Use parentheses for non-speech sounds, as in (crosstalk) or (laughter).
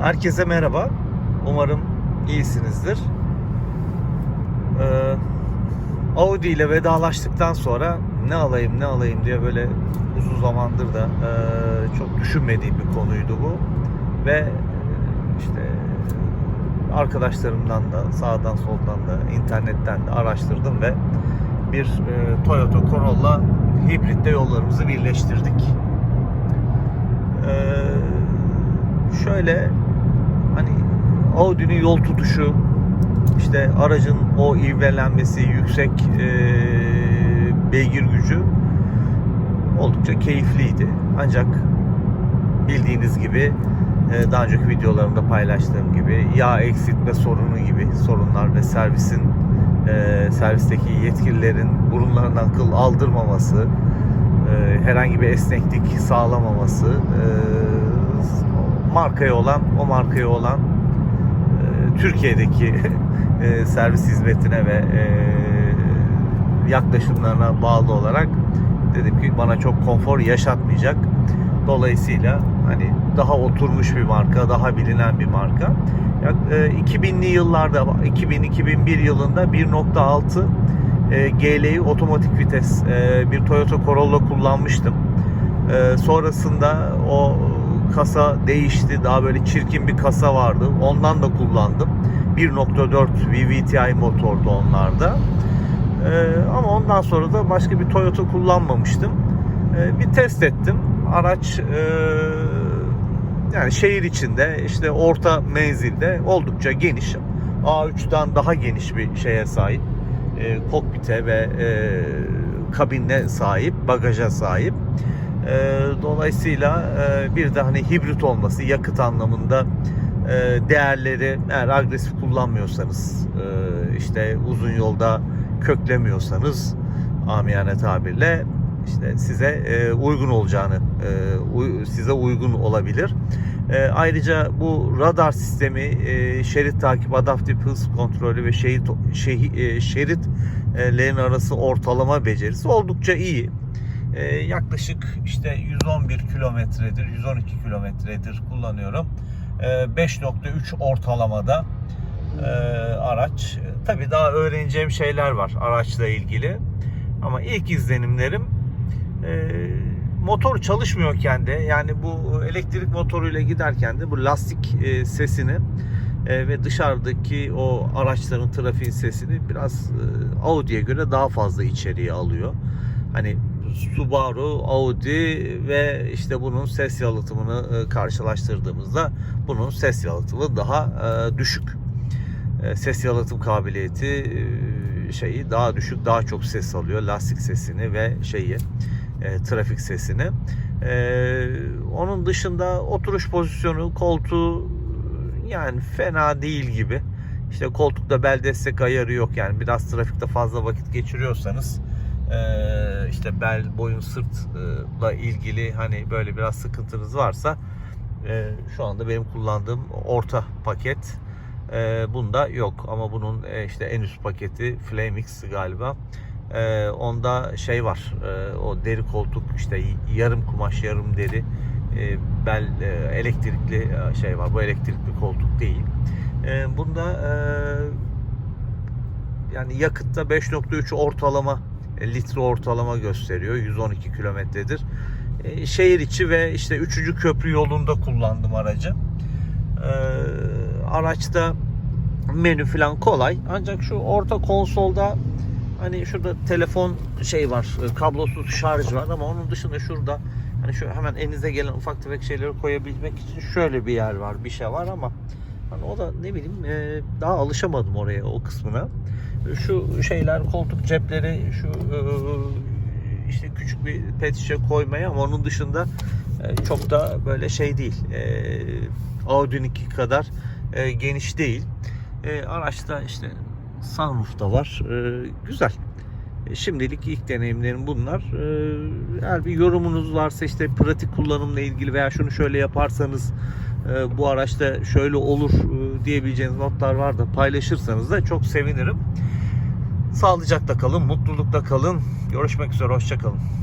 Herkese merhaba. Umarım iyisinizdir. Ee, Audi ile vedalaştıktan sonra ne alayım ne alayım diye böyle uzun zamandır da e, çok düşünmediğim bir konuydu bu. Ve e, işte arkadaşlarımdan da sağdan soldan da internetten de araştırdım ve bir e, Toyota Corolla hibritte yollarımızı birleştirdik. Ee, şöyle Audi'nin yol tutuşu işte aracın o ivmelenmesi yüksek e, beygir gücü oldukça keyifliydi. Ancak bildiğiniz gibi e, daha önceki videolarımda paylaştığım gibi yağ eksiltme sorunu gibi sorunlar ve servisin e, servisteki yetkililerin burunlarından kıl aldırmaması e, herhangi bir esneklik sağlamaması e, markaya olan o markaya olan Türkiye'deki (laughs) e, servis hizmetine ve e, yaklaşımlarına bağlı olarak dedim ki bana çok konfor yaşatmayacak. Dolayısıyla hani daha oturmuş bir marka, daha bilinen bir marka. Ya, e, 2000'li yıllarda 2000-2001 yılında 1.6 e, GLI otomatik vites e, bir Toyota Corolla kullanmıştım. E, sonrasında o kasa değişti. Daha böyle çirkin bir kasa vardı. Ondan da kullandım. 1.4 VVTi motordu onlarda. E, ama ondan sonra da başka bir Toyota kullanmamıştım. E, bir test ettim. Araç e, yani şehir içinde işte orta menzilde oldukça geniş. A3'ten daha geniş bir şeye sahip. E, kokpite ve e, kabine sahip, bagaja sahip. E, dolayısıyla e, bir de hani hibrit olması yakıt anlamında e, değerleri eğer agresif kullanmıyorsanız e, işte uzun yolda köklemiyorsanız amiyane tabirle işte size e, uygun olacağını e, size uygun olabilir. E, ayrıca bu radar sistemi, e, şerit takip, adaptif hız kontrolü ve şerit şehi, e, şeritlerin arası ortalama becerisi oldukça iyi. E, yaklaşık işte 111 kilometredir, 112 kilometredir kullanıyorum. E, 5.3 ortalamada e, araç. Tabii daha öğreneceğim şeyler var araçla ilgili. Ama ilk izlenimlerim e, motor çalışmıyorken de yani bu elektrik motoruyla giderken de bu lastik e, sesini ve dışarıdaki o araçların trafiğin sesini biraz e, Audi'ye göre daha fazla içeriye alıyor. Hani Subaru, Audi ve işte bunun ses yalıtımını e, karşılaştırdığımızda bunun ses yalıtımı daha e, düşük. E, ses yalıtım kabiliyeti şeyi daha düşük, daha çok ses alıyor. Lastik sesini ve şeyi trafik sesini. Onun dışında oturuş pozisyonu, koltuğu yani fena değil gibi. İşte koltukta bel destek ayarı yok yani biraz trafikte fazla vakit geçiriyorsanız e, işte bel, boyun, sırtla ilgili hani böyle biraz sıkıntınız varsa e, şu anda benim kullandığım orta paket e, bunda yok ama bunun e, işte en üst paketi Flamix galiba. E, onda şey var. O deri koltuk işte yarım kumaş yarım deri bel elektrikli şey var. Bu elektrikli koltuk değil. Bunda yani yakıtta 5.3 ortalama litre ortalama gösteriyor. 112 kilometredir. E, şehir içi ve işte 3. köprü yolunda kullandım aracı. E, araçta menü falan kolay. Ancak şu orta konsolda hani şurada telefon şey var, e, kablosuz şarj var ama onun dışında şurada hani şu hemen elinize gelen ufak tefek şeyleri koyabilmek için şöyle bir yer var, bir şey var ama hani o da ne bileyim e, daha alışamadım oraya o kısmına. Şu şeyler koltuk cepleri şu e, işte küçük bir pet şişe koymaya ama onun dışında çok da böyle şey değil. Audi'ninki kadar geniş değil. Araçta işte sunroof da var. Güzel. Şimdilik ilk deneyimlerim bunlar. Eğer bir yorumunuz varsa işte pratik kullanımla ilgili veya şunu şöyle yaparsanız bu araçta şöyle olur diyebileceğiniz notlar var da paylaşırsanız da çok sevinirim. Sağlıcakla kalın, mutlulukla kalın. Görüşmek üzere, hoşçakalın.